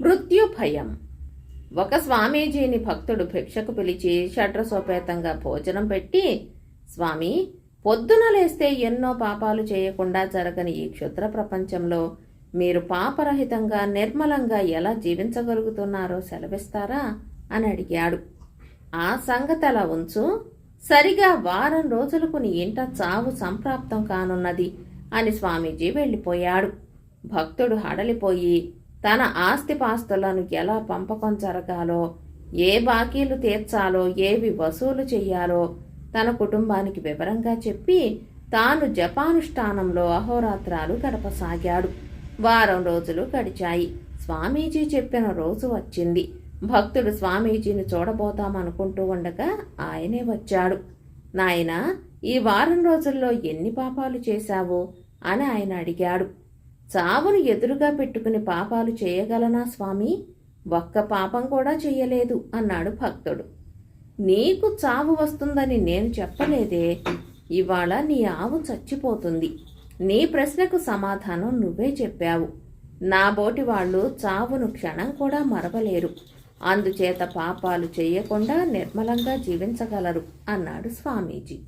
మృత్యు భయం ఒక స్వామీజీని భక్తుడు భిక్షకు పిలిచి షడ్రసోపేతంగా భోజనం పెట్టి స్వామి పొద్దున లేస్తే ఎన్నో పాపాలు చేయకుండా జరగని ఈ క్షుద్ర ప్రపంచంలో మీరు పాపరహితంగా నిర్మలంగా ఎలా జీవించగలుగుతున్నారో సెలవిస్తారా? అని అడిగాడు. ఆ సంగతి అలా ఉంచు. సరిగా వారం రోజులకు నీ ఇంట చావు సంప్రాప్తం కానున్నది అని స్వామీజీ వెళ్ళిపోయాడు. భక్తుడు హడలిపోయి తన ఆస్తిపాస్తులను ఎలా పంపకం జరగాలో ఏ బాకీలు తీర్చాలో ఏవి వసూలు చెయ్యాలో తన కుటుంబానికి వివరంగా చెప్పి తాను జపానుష్ఠానంలో అహోరాత్రాలు గడపసాగాడు. వారం రోజులు గడిచాయి. స్వామీజీ చెప్పిన రోజు వచ్చింది. భక్తుడు స్వామీజీని చూడబోతామనుకుంటూ ఉండగా ఆయనే వచ్చాడు. నాయనా ఈ వారం రోజుల్లో ఎన్ని పాపాలు చేశావు? అని ఆయన అడిగాడు. చావును ఎదురుగా పెట్టుకుని పాపాలు చేయగలనా స్వామి? ఒక్క పాపం కూడా చెయ్యలేదు అన్నాడు భక్తుడు. నీకు చావు వస్తుందని నేను చెప్పలేదే. ఇవాళ నీ ఆవు చచ్చిపోతుంది. నీ ప్రశ్నకు సమాధానం నువ్వే చెప్పావు. నా బోటి వాళ్ళు చావును క్షణం కూడా మరవలేరు. అందుచేత పాపాలు చేయకుండా నిర్మలంగా జీవించగలరు అన్నాడు స్వామీజీ.